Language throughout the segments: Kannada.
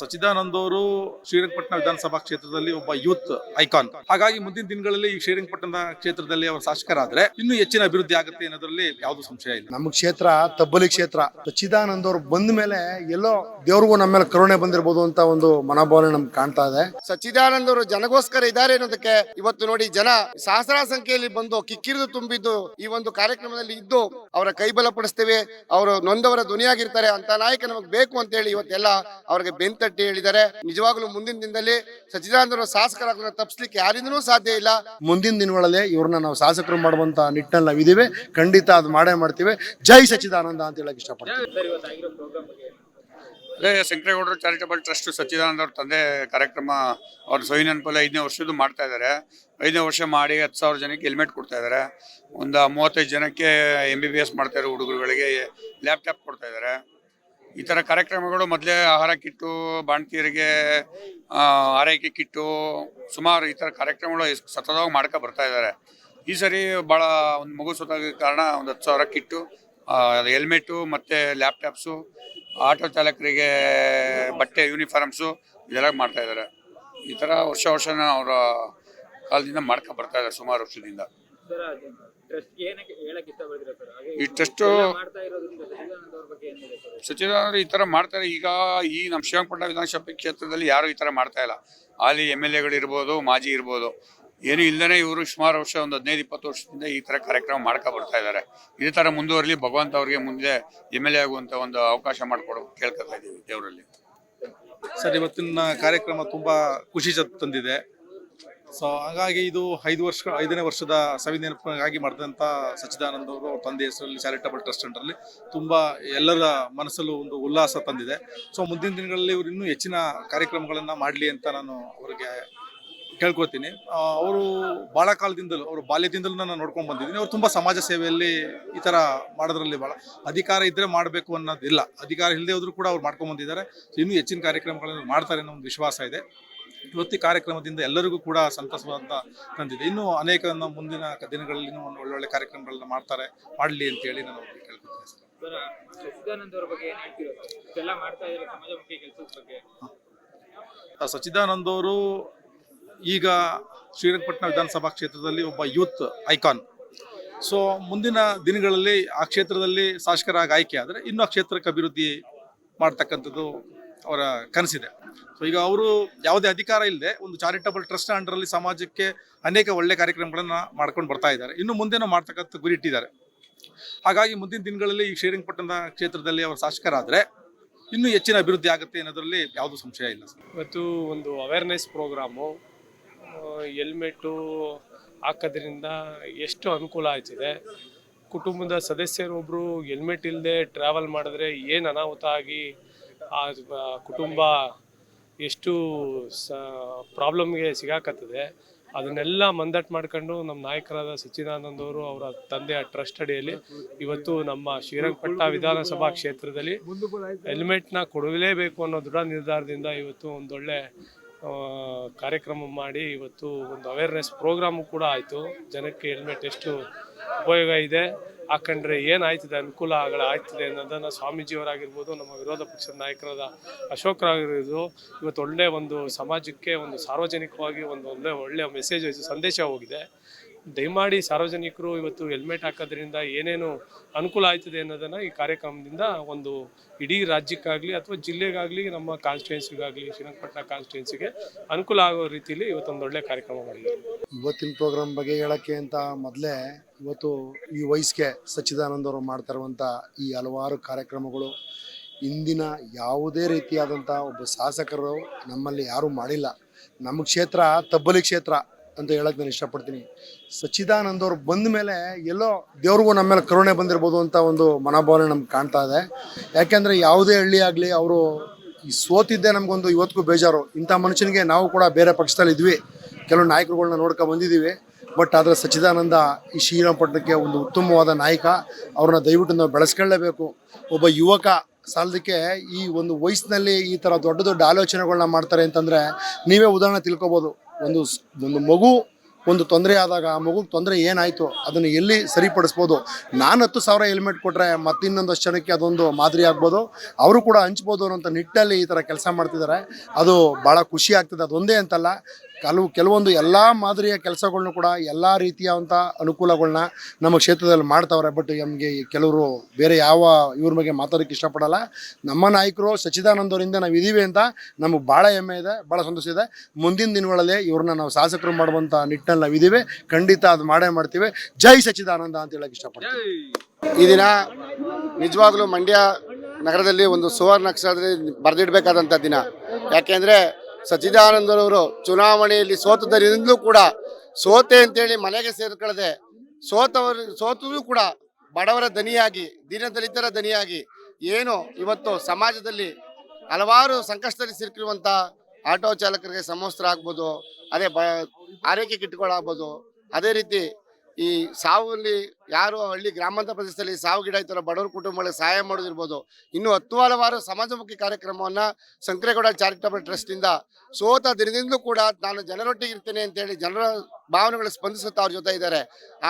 ಸಚಿದಾನಂದ್ ಅವರು ಶ್ರೀರಂಗಪಟ್ಟಣ ವಿಧಾನಸಭಾ ಕ್ಷೇತ್ರದಲ್ಲಿ ಒಬ್ಬ ಯೂತ್ ಐಕಾನ್. ಹಾಗಾಗಿ ಮುಂದಿನ ದಿನಗಳಲ್ಲಿ ಈ ಶ್ರೀರಂಗಪಟ್ಟಣ ಕ್ಷೇತ್ರದಲ್ಲಿ ಅವರು ಶಾಸಕರಾದ್ರೆ ಇನ್ನೂ ಹೆಚ್ಚಿನ ಅಭಿವೃದ್ಧಿ ಆಗುತ್ತೆ ಅನ್ನೋದ್ರಲ್ಲಿ ಯಾವುದು ಸಂಶಯ ಇಲ್ಲ. ನಮ್ಮ ಕ್ಷೇತ್ರ ತಬ್ಬಲಿ ಕ್ಷೇತ್ರ ಸಚ್ಚಿದಾನಂದ ಅವರು ಬಂದ ಮೇಲೆ ಎಲ್ಲೋ ದೇವ್ರಿಗೂ ನಮ್ಮ ಮೇಲೆ ಕರುಣೆ ಬಂದಿರಬಹುದು ಅಂತ ಒಂದು ಮನೋಭಾವನೆ ನಮ್ಗೆ ಕಾಣ್ತಾ ಇದೆ. ಸಚ್ಚಿದಾನಂದ ಅವರು ಜನಗೋಸ್ಕರ ಇದ್ದಾರೆ ಅನ್ನೋದಕ್ಕೆ ಇವತ್ತು ನೋಡಿ ಜನ ಸಹಸ್ರ ಸಂಖ್ಯೆಯಲ್ಲಿ ಬಂದು ಕಿಕ್ಕಿರಿದು ತುಂಬಿದ್ದು ಈ ಒಂದು ಕಾರ್ಯಕ್ರಮದಲ್ಲಿ ಇದ್ದು ಅವರ ಕೈ ಬಲಪಡಿಸ್ತೇವೆ ಅವರು ನೊಂದವರ ಧ್ವನಿಯಾಗಿರ್ತಾರೆ ಅಂತ ನಾಯಕ ನಮಗೆ ಬೇಕು ಅಂತ ಹೇಳಿ ಇವತ್ತೆಲ್ಲ ಅವರಿಗೆ ಬೆಂತಟ್ಟಿ ಹೇಳಿದ್ದಾರೆ. ನಿಜವಾಗ್ಲೂ ಮುಂದಿನ ದಿನದಲ್ಲಿ ಸಚ್ಚಿದಾನಂದ ಶಾಸಕರ ತಪ್ಪಿಸ್ಲಿಕ್ಕೆ ಯಾರಿಂದನೂ ಸಾಧ್ಯ ಇಲ್ಲ. ಮುಂದಿನ ದಿನಗಳಲ್ಲಿ ಇವ್ರನ್ನ ನಾವು ಶಾಸಕರು ಮಾಡುವಂತ ನಿಟ್ಟಿನಲ್ಲಿ ನಾವು ಇದೀವಿ ಖಂಡಿತ ಅದು ಮಾಡೇ ಮಾಡ್ತೀವಿ. ಜೈ ಸಚಿದಾನಂದ ಅಂತ ಹೇಳಕ್ ಇಷ್ಟಪಡ್ತೀವಿ ಅದೇ, ಶಂಕರೇಗೌಡರು ಚಾರಿಟಬಲ್ ಟ್ರಸ್ಟ್ ಸಚ್ಚಿದಾನಂದ ಅವ್ರ ತಂದೆ ಕಾರ್ಯಕ್ರಮ ಅವ್ರ ಸೊಯ್ ನೆನಪಲ್ಲಿ ಐದನೇ ವರ್ಷದ್ದು ಮಾಡ್ತಾ ಇದ್ದಾರೆ. ಐದನೇ ವರ್ಷ ಮಾಡಿ ಹತ್ತು ಸಾವಿರ ಜನಕ್ಕೆ ಹೆಲ್ಮೆಟ್ ಕೊಡ್ತಾ ಇದ್ದಾರೆ. ಒಂದು ಮೂವತ್ತೈದು ಜನಕ್ಕೆ ಎಂ ಬಿ ಬಿ ಎಸ್ ಮಾಡ್ತಾ ಇದ್ದಾರೆ ಹುಡುಗರುಗಳಿಗೆ ಲ್ಯಾಪ್ಟಾಪ್ ಕೊಡ್ತಾ ಇದ್ದಾರೆ. ಈ ಥರ ಕಾರ್ಯಕ್ರಮಗಳು ಮೊದಲೇ ಆಹಾರ ಕಿಟ್ಟು ಬಾಣ್ತಿಯರಿಗೆ ಆರೈಕೆ ಕಿಟ್ಟು ಸುಮಾರು ಈ ಥರ ಕಾರ್ಯಕ್ರಮಗಳು ಸತತವಾಗಿ ಮಾಡ್ಕೊ ಬರ್ತಾ ಇದ್ದಾರೆ ಈ ಸರಿ ಭಾಳ ಒಂದು ಮಗು ಸತ್ತಾಗ ಕಾರಣ ಒಂದು ಹತ್ತು ಸಾವಿರ ಕಿಟ್ಟು ಹೆಲ್ಮೆಟ್ಟು ಮತ್ತು ಲ್ಯಾಪ್ಟಾಪ್ಸು ಆಟೋ ಚಾಲಕರಿಗೆ ಬಟ್ಟೆ ಯೂನಿಫಾರ್ಮ್ಸು ಇದೆಲ್ಲ ಮಾಡ್ತಾ ಇದ್ದಾರೆ ಈ ಥರ ವರ್ಷ ವರ್ಷನ ಅವರ ಕಾಲದಿಂದ ಮಾಡ್ಕೊ ಬರ್ತಾ ಇದ್ದಾರೆ ಸುಮಾರು ವರ್ಷದಿಂದ. ಈ ಟ್ರಸ್ಟು ಎಲ್ಲ ಮಾಡ್ತಾ ಇರೋದ್ರಿಂದ ಸಚಿದಾನಂದ ಅವ್ರ ಏನಿದೆ ಈ ಥರ ಮಾಡ್ತಾರೆ. ಈಗ ಈ ನಮ್ಮ ಶ್ರೀರಂಗಪಟ್ಟಣ ವಿಧಾನಸಭೆ ಕ್ಷೇತ್ರದಲ್ಲಿ ಯಾರು ಈ ಥರ ಮಾಡ್ತಾ ಇಲ್ಲ. ಅಲ್ಲಿ ಎಂ ಎಲ್ ಎಗಳಿರ್ಬೋದು ಮಾಜಿ ಇರ್ಬೋದು. ಏನು ಇಲ್ಲದೇ ಇವರು ಸುಮಾರು ವರ್ಷ ಒಂದು ಹದಿನೈದು, ಇಪ್ಪತ್ತು ವರ್ಷದಿಂದ ಈ ಥರ ಕಾರ್ಯಕ್ರಮ ಮಾಡ್ಕೊ ಬರ್ತಾ ಇದ್ದಾರೆ. ಇದೇ ಥರ ಮುಂದುವರಲಿ ಭಗವಂತ ಅವ್ರಿಗೆ ಮುಂದೆ ಎಂ ಎಲ್ ಎ ಆಗುವಂಥ ಒಂದು ಅವಕಾಶ ಮಾಡಿಕೊಡು ಕೇಳ್ಕೊತಾ ಇದ್ದೀವಿ ದೇವರಲ್ಲಿ. ಸರ್, ಇವತ್ತಿನ ಕಾರ್ಯಕ್ರಮ ತುಂಬಾ ಖುಷಿ ತಂದಿದೆ. ಸೊ ಹಾಗಾಗಿ ಇದು ಐದು ವರ್ಷ ಐದನೇ ವರ್ಷದ ಸವಿ ನೆನಪಿಗಾಗಿ ಮಾಡಿದಂಥ ಸಚ್ಚಿದಾನಂದ ಅವರು ಅವ್ರ ತಂದೆ ಹೆಸರಲ್ಲಿ ಚಾರಿಟಬಲ್ ಟ್ರಸ್ಟ್ ಅಂಡರಲ್ಲಿ ತುಂಬ ಎಲ್ಲರ ಮನಸ್ಸಲ್ಲೂ ಒಂದು ಉಲ್ಲಾಸ ತಂದಿದೆ. ಸೊ ಮುಂದಿನ ದಿನಗಳಲ್ಲಿ ಇವರು ಇನ್ನೂ ಹೆಚ್ಚಿನ ಕಾರ್ಯಕ್ರಮಗಳನ್ನು ಮಾಡಲಿ ಅಂತ ನಾನು ಅವರಿಗೆ ಕೇಳ್ಕೊತೀನಿ ಅವರು ಭಾಳ ಕಾಲದಿಂದಲೂ ಅವರು ಬಾಲ್ಯದಿಂದಲೂ ನಾನು ನೋಡ್ಕೊಂಡು ಬಂದಿದ್ದೀನಿ. ಅವರು ತುಂಬ ಸಮಾಜ ಸೇವೆಯಲ್ಲಿ ಈ ಥರ ಮಾಡೋದ್ರಲ್ಲಿ ಭಾಳ ಅಧಿಕಾರ ಇದ್ದರೆ ಮಾಡಬೇಕು ಅನ್ನೋದಿಲ್ಲ. ಅಧಿಕಾರ ಇಲ್ಲದೆ ಹೋದರೂ ಕೂಡ ಅವ್ರು ಮಾಡ್ಕೊಂಡು ಬಂದಿದ್ದಾರೆ. ಇನ್ನೂ ಹೆಚ್ಚಿನ ಕಾರ್ಯಕ್ರಮಗಳನ್ನು ಮಾಡ್ತಾರೆ ಅನ್ನೋ ಒಂದು ವಿಶ್ವಾಸ ಇದೆ. ಇವತ್ತಿ ಕಾರ್ಯಕ್ರಮದಿಂದ ಎಲ್ಲರಿಗೂ ಕೂಡ ಸಂತಸವಾದ ತಂದಿದೆ ಇನ್ನೂ ಅನೇಕ ಮುಂದಿನ ದಿನಗಳಲ್ಲಿ ಒಂದು ಒಳ್ಳೊಳ್ಳೆ ಕಾರ್ಯಕ್ರಮಗಳನ್ನ ಮಾಡ್ತಾರೆ ಮಾಡಲಿ ಅಂತ ಹೇಳಿ ನಾನು ಕೇಳ್ಕೊತೀನಿ ಸಚಿದಾನಂದ ಸಚ್ಚಿದಾನಂದ್ ಅವರು ಈಗ ಶ್ರೀರಂಗಪಟ್ಟಣ ವಿಧಾನಸಭಾ ಕ್ಷೇತ್ರದಲ್ಲಿ ಒಬ್ಬ ಯೂತ್ ಐಕಾನ್. ಸೊ ಮುಂದಿನ ದಿನಗಳಲ್ಲಿ ಆ ಕ್ಷೇತ್ರದಲ್ಲಿ ಶಾಸಕರಾಗಿ ಆಯ್ಕೆ ಆದರೆ ಇನ್ನೂ ಆ ಕ್ಷೇತ್ರಕ್ಕೆ ಅಭಿವೃದ್ಧಿ ಮಾಡ್ತಕ್ಕಂಥದ್ದು ಅವರ ಕನಸಿದೆ. ಸೊ ಈಗ ಅವರು ಯಾವುದೇ ಅಧಿಕಾರ ಇಲ್ಲದೆ ಒಂದು ಚಾರಿಟಬಲ್ ಟ್ರಸ್ಟ್ ಅಂಡರಲ್ಲಿ ಸಮಾಜಕ್ಕೆ ಅನೇಕ ಒಳ್ಳೆ ಕಾರ್ಯಕ್ರಮಗಳನ್ನು ಮಾಡ್ಕೊಂಡು ಬರ್ತಾ ಇದ್ದಾರೆ. ಇನ್ನು ಮುಂದೆನೂ ಮಾಡ್ತಕ್ಕಂಥ ಗುರಿ ಇಟ್ಟಿದ್ದಾರೆ. ಹಾಗಾಗಿ ಮುಂದಿನ ದಿನಗಳಲ್ಲಿ ಈ ಶ್ರೀರಂಗಪಟ್ಟಣ ಕ್ಷೇತ್ರದಲ್ಲಿ ಅವರು ಶಾಸಕರಾದರೆ ಇನ್ನೂ ಹೆಚ್ಚಿನ ಅಭಿವೃದ್ಧಿ ಆಗುತ್ತೆ ಅನ್ನೋದರಲ್ಲಿ ಯಾವುದೂ ಸಂಶಯ ಇಲ್ಲ ಇವತ್ತು ಒಂದು ಅವೇರ್ನೆಸ್ ಪ್ರೋಗ್ರಾಮು ಹೆಲ್ಮೆಟ್ಟು ಹಾಕೋದ್ರಿಂದ ಎಷ್ಟು ಅನುಕೂಲ ಆಯ್ತಿದೆ? ಕುಟುಂಬದ ಸದಸ್ಯರೊಬ್ಬರು ಹೆಲ್ಮೆಟ್ ಇಲ್ಲದೆ ಟ್ರಾವೆಲ್ ಮಾಡಿದ್ರೆ ಏನು ಅನಾಹುತ ಆಗಿ ಆ ಕುಟುಂಬ ಎಷ್ಟು ಸ, ಪ್ರಾಬ್ಲಮ್ಗೆ ಸಿಗಾಕತ್ತದೆ, ಅದನ್ನೆಲ್ಲ ಮಂದಟ್ ಮಾಡ್ಕೊಂಡು ನಮ್ಮ ನಾಯಕರಾದ ಸಚ್ಚಿದಾನಂದ್ ಅವರು ಅವರ ತಂದೆಯ ಟ್ರಸ್ಟ್ ಅಡಿಯಲ್ಲಿ ಇವತ್ತು ನಮ್ಮ ಶ್ರೀರಂಗಪಟ್ಟ ವಿಧಾನಸಭಾ ಕ್ಷೇತ್ರದಲ್ಲಿ ಹೆಲ್ಮೆಟ್ನ ಕೊಡಲೇಬೇಕು ಅನ್ನೋ ದೃಢ ನಿರ್ಧಾರದಿಂದ ಇವತ್ತು ಒಂದೊಳ್ಳೆ ಕಾರ್ಯಕ್ರಮ ಮಾಡಿ ಇವತ್ತು ಒಂದು ಅವೇರ್ನೆಸ್ ಪ್ರೋಗ್ರಾಮು ಕೂಡ ಆಯಿತು. ಜನಕ್ಕೆ ಹೆಲ್ಮೆಟ್ ಎಷ್ಟು ಉಪಯೋಗ ಇದೆ ಹಾಕೊಂಡ್ರೆ ಏನಾಯ್ತಿದೆ ಅನುಕೂಲ ಆಗಲ ಆಯ್ತಿದೆ ಅನ್ನೋದನ್ನು ಸ್ವಾಮೀಜಿಯವರಾಗಿರ್ಬೋದು, ನಮ್ಮ ವಿರೋಧ ಪಕ್ಷದ ನಾಯಕರಾದ ಅಶೋಕರಾಗಿರೋದು. ಇವತ್ತು ಒಳ್ಳೆ ಒಂದು ಸಮಾಜಕ್ಕೆ ಒಂದು ಸಾರ್ವಜನಿಕವಾಗಿ ಒಂದು ಒಳ್ಳೆ ಒಳ್ಳೆಯ ಮೆಸೇಜ್ ಸಂದೇಶ ಹೋಗಿದೆ. ದಯಮಾಡಿ ಸಾರ್ವಜನಿಕರು ಇವತ್ತು ಹೆಲ್ಮೆಟ್ ಹಾಕೋದ್ರಿಂದ ಏನೇನು ಅನುಕೂಲ ಆಯ್ತದೆ ಅನ್ನೋದನ್ನು ಈ ಕಾರ್ಯಕ್ರಮದಿಂದ ಒಂದು ಇಡೀ ರಾಜ್ಯಕ್ಕಾಗಲಿ ಅಥವಾ ಜಿಲ್ಲೆಗಾಗಲಿ, ನಮ್ಮ ಕಾನ್ಸ್ಟಿಟ್ಯೂನ್ಸಿಗಾಗಲಿ ಶ್ರೀರಂಗಪಟ್ಟಣ ಕಾನ್ಸ್ಟಿಟ್ಯೂನ್ಸಿಗೆ ಅನುಕೂಲ ಆಗೋ ರೀತಿಯಲ್ಲಿ ಇವತ್ತೊಂದು ಒಳ್ಳೆ ಕಾರ್ಯಕ್ರಮ ಮಾಡಿದ್ದೀವಿ ಇವತ್ತಿನ ಪ್ರೋಗ್ರಾಮ್ ಬಗ್ಗೆ ಹೇಳಕ್ಕೆ ಅಂತ ಮೊದಲೇ ಇವತ್ತು ಈ ವಯಸ್ಸಿಗೆ ಸಚ್ಚಿದಾನಂದ ಅವರು ಮಾಡ್ತಾ ಈ ಹಲವಾರು ಕಾರ್ಯಕ್ರಮಗಳು ಇಂದಿನ ಯಾವುದೇ ರೀತಿಯಾದಂಥ ಒಬ್ಬ ಶಾಸಕರು ನಮ್ಮಲ್ಲಿ ಯಾರೂ ಮಾಡಿಲ್ಲ. ನಮ್ಮ ಕ್ಷೇತ್ರ ತಬ್ಬಲಿ ಕ್ಷೇತ್ರ. ಅಂತ ಹೇಳಕ್ಕೆ ನಾನು ಇಷ್ಟಪಡ್ತೀನಿ. ಸಚ್ಚಿದಾನಂದ ಅವ್ರು ಬಂದ ಮೇಲೆ ಎಲ್ಲೋ ದೇವ್ರಿಗೂ ನಮ್ಮ ಮೇಲೆ ಕರುಣೆ ಬಂದಿರ್ಬೋದು ಅಂತ ಒಂದು ಮನೋಭಾವನೆ ನಮ್ಗೆ ಕಾಣ್ತಾ ಇದೆ. ಯಾಕೆಂದರೆ ಯಾವುದೇ ಹಳ್ಳಿ ಆಗಲಿ ಅವರು ಈ ಸೋತಿದ್ದೆ ನಮಗೊಂದು ಇವತ್ತಿಗೂ ಬೇಜಾರು. ಇಂಥ ಮನುಷ್ಯನಿಗೆ ನಾವು ಕೂಡ ಬೇರೆ ಪಕ್ಷದಲ್ಲಿ ಇದ್ವಿ. ಕೆಲವು ನಾಯಕರುಗಳನ್ನ ನೋಡ್ಕೊ ಬಂದಿದ್ದೀವಿ. ಬಟ್ ಆದರೆ ಸಚ್ಚಿದಾನಂದ ಈ ಶ್ರೀರಂಗಪಟ್ಟಣಕ್ಕೆ ಒಂದು ಉತ್ತಮವಾದ ನಾಯಕ. ಅವ್ರನ್ನ ದಯವಿಟ್ಟು ನಾವು ಬೆಳೆಸ್ಕೊಳ್ಳೇಬೇಕು. ಒಬ್ಬ ಯುವಕ ಸಾಲದಕ್ಕೆ ಈ ಒಂದು ವಯಸ್ಸಿನಲ್ಲಿ ಈ ಥರ ದೊಡ್ಡ ದೊಡ್ಡ ಆಲೋಚನೆಗಳನ್ನ ಮಾಡ್ತಾರೆ ಅಂತಂದರೆ ನೀವೇ ಉದಾಹರಣೆ ತಿಳ್ಕೊಬೋದು. ಒಂದು ಒಂದು ಮಗು, ಒಂದು ತೊಂದರೆ ಆದಾಗ ಆ ಮಗುಗೆ ತೊಂದರೆ ಏನಾಯಿತು ಅದನ್ನು ಎಲ್ಲಿ ಸರಿಪಡಿಸ್ಬೋದು? ನಾನು ಹತ್ತು ಸಾವಿರ ಹೆಲ್ಮೆಟ್ ಕೊಟ್ಟರೆ ಮತ್ತಿನ್ನೊಂದಷ್ಟು ಜನಕ್ಕೆ ಅದೊಂದು ಮಾದರಿ ಆಗ್ಬೋದು. ಅವರು ಕೂಡ ಹಂಚ್ಬೋದು ಅನ್ನೋಂಥ ನಿಟ್ಟಲ್ಲಿ ಈ ಥರ ಕೆಲಸ ಮಾಡ್ತಿದ್ದಾರೆ ಅದು ಭಾಳ ಖುಷಿ ಆಗ್ತದೆ. ಅದೊಂದೇ ಅಂತಲ್ಲ. ಕೆಲವು ಕೆಲವೊಂದು ಎಲ್ಲ ಮಾದರಿಯ ಕೆಲಸಗಳನ್ನು ಕೂಡ ಎಲ್ಲ ರೀತಿಯಾದಂಥ ಅನುಕೂಲಗಳನ್ನ ನಮ್ಮ ಕ್ಷೇತ್ರದಲ್ಲಿ ಮಾಡ್ತಾವ್ರೆ. ಬಟ್ ನಮಗೆ ಕೆಲವರು ಬೇರೆ ಯಾವ ಇವ್ರ ಬಗ್ಗೆ ಮಾತಾಡೋಕ್ಕೆ ಇಷ್ಟಪಡಲ್ಲ. ನಮ್ಮ ನಾಯಕರು ಸಚ್ಚಿದಾನಂದ ಅವರಿಂದ ನಾವು ಇದ್ದೀವಿ ಅಂತ ನಮಗೆ ಭಾಳ ಹೆಮ್ಮೆ ಇದೆ ಭಾಳ ಸಂತೋಷ ಇದೆ. ಮುಂದಿನ ದಿನಗಳಲ್ಲಿ ಇವ್ರನ್ನ ನಾವು ಶಾಸಕರು ಮಾಡುವಂಥ ನಿಟ್ಟಿನಲ್ಲಿ ನಾವು ಇದ್ದೀವಿ ಖಂಡಿತ ಅದು ಮಾಡೇ ಮಾಡ್ತೀವಿ. ಜೈ ಸಚ್ಚಿದಾನಂದ ಅಂತ ಹೇಳಕ್ಕೆ ಇಷ್ಟಪಡ್ತೀವಿ ಈ ದಿನ ನಿಜವಾಗ್ಲೂ ಮಂಡ್ಯ ನಗರದಲ್ಲಿ ಒಂದು ಸುವರ್ಣ ಅಕ್ಷರದಲ್ಲಿ ಬರೆದಿಡಬೇಕಾದಂಥ ದಿನ. ಯಾಕೆಂದರೆ ಸಚ್ಚಿದಾನಂದರವರು ಚುನಾವಣೆಯಲ್ಲಿ ಸೋತದರಿಂದಲೂ ಕೂಡ ಸೋತೆ ಅಂತೇಳಿ ಮನೆಗೆ ಸೇರ್ಕೊಳ್ಳದೆ ಸೋತವರು, ಸೋತರೂ ಕೂಡ ಬಡವರ ದನಿಯಾಗಿ, ದೀನದಲಿತರ ದನಿಯಾಗಿ ಏನು ಇವತ್ತು ಸಮಾಜದಲ್ಲಿ ಹಲವಾರು ಸಂಕಷ್ಟದಲ್ಲಿ ಸಿಲುಕಿರುವಂಥ ಆಟೋ ಚಾಲಕರಿಗೆ ಸಮವಸ್ತ್ರ ಆಗ್ಬೋದು, ಅದೇ ಬ, ಆರೈಕೆ ಕಿಟ್ಗಳಾಗ್ಬೋದು ಅದೇ ರೀತಿ ಈ ಸಾವಲ್ಲಿ ಯಾರು ಹಳ್ಳಿ ಗ್ರಾಮಾಂತರ ಪ್ರದೇಶದಲ್ಲಿ ಸಾವು ಗಿಡ ಇತರ ಬಡವರ ಕುಟುಂಬಗಳಿಗೆ ಸಹಾಯ ಮಾಡೋದಿರ್ಬೋದು. ಇನ್ನು ಹತ್ತು ಹಲವಾರು ಸಮಾಜಮುಖಿ ಕಾರ್ಯಕ್ರಮವನ್ನ ಸಂಕ್ರೇಗೌಡ ಚಾರಿಟಬಲ್ ಟ್ರಸ್ಟಿಂದ ಸೋತ ದಿನದಿಂದಲೂ ಕೂಡ ನಾನು ಜನರೊಟ್ಟಿಗೆ ಇರ್ತೇನೆ ಅಂತೇಳಿ ಜನರ ಭಾವನೆಗಳು ಸ್ಪಂದಿಸುತ್ತಾ ಅವ್ರ ಜೊತೆ ಇದ್ದಾರೆ.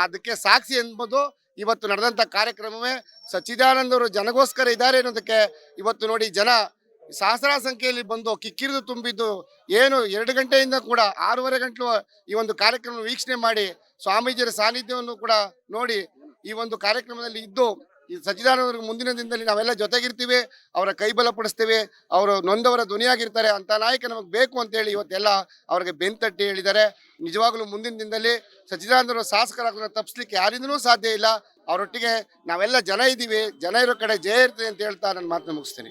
ಅದಕ್ಕೆ ಸಾಕ್ಷಿ ಎಂಬುದು ಇವತ್ತು ನಡೆದಂಥ ಕಾರ್ಯಕ್ರಮವೇ. ಸಚ್ಚಿದಾನಂದವರು ಜನಗೋಸ್ಕರ ಇದ್ದಾರೆ ಅನ್ನೋದಕ್ಕೆ ಇವತ್ತು ನೋಡಿ ಜನ ಸಹಸ್ರ ಸಂಖ್ಯೆಯಲ್ಲಿ ಬಂದು ಕಿಕ್ಕಿರಿದು ತುಂಬಿದ್ದು ಏನು ಎರಡು ಗಂಟೆಯಿಂದ ಕೂಡ ಆರೂವರೆ ಗಂಟಲು ಈ ಒಂದು ಕಾರ್ಯಕ್ರಮ ವೀಕ್ಷಣೆ ಮಾಡಿ ಸ್ವಾಮೀಜಿಯರ ಸಾನ್ನಿಧ್ಯವನ್ನು ಕೂಡ ನೋಡಿ ಈ ಒಂದು ಕಾರ್ಯಕ್ರಮದಲ್ಲಿ ಇದ್ದು ಈ ಸಚ್ಚಿದಾನಂದ ಮುಂದಿನ ದಿನದಲ್ಲಿ ನಾವೆಲ್ಲ ಜೊತೆಗಿರ್ತೀವಿ ಅವರ ಕೈ ಬಲಪಡಿಸ್ತೇವೆ ಅವರು ನೊಂದವರ ಧ್ವನಿಯಾಗಿರ್ತಾರೆ ಅಂತ ನಾಯಕ ನಮಗೆ ಬೇಕು ಅಂತೇಳಿ ಇವತ್ತೆಲ್ಲ ಅವ್ರಿಗೆ ಬೆಂತಟ್ಟಿ ಹೇಳಿದ್ದಾರೆ. ನಿಜವಾಗ್ಲೂ ಮುಂದಿನ ದಿನದಲ್ಲಿ ಸಚ್ಚಿದಾನಂದರ ಶಾಸಕರಾಗೋದನ್ನ ತಪ್ಪಿಸ್ಲಿಕ್ಕೆ ಯಾರಿಂದನೂ ಸಾಧ್ಯ ಇಲ್ಲ. ಅವರೊಟ್ಟಿಗೆ ನಾವೆಲ್ಲ ಜನ ಇದ್ದೀವಿ ಜನ ಇರೋ ಕಡೆ ಜಯ ಇರ್ತದೆ ಅಂತ ಹೇಳ್ತಾ ನನ್ನ ಮಾತನ್ನ ಮುಗಿಸ್ತೀನಿ.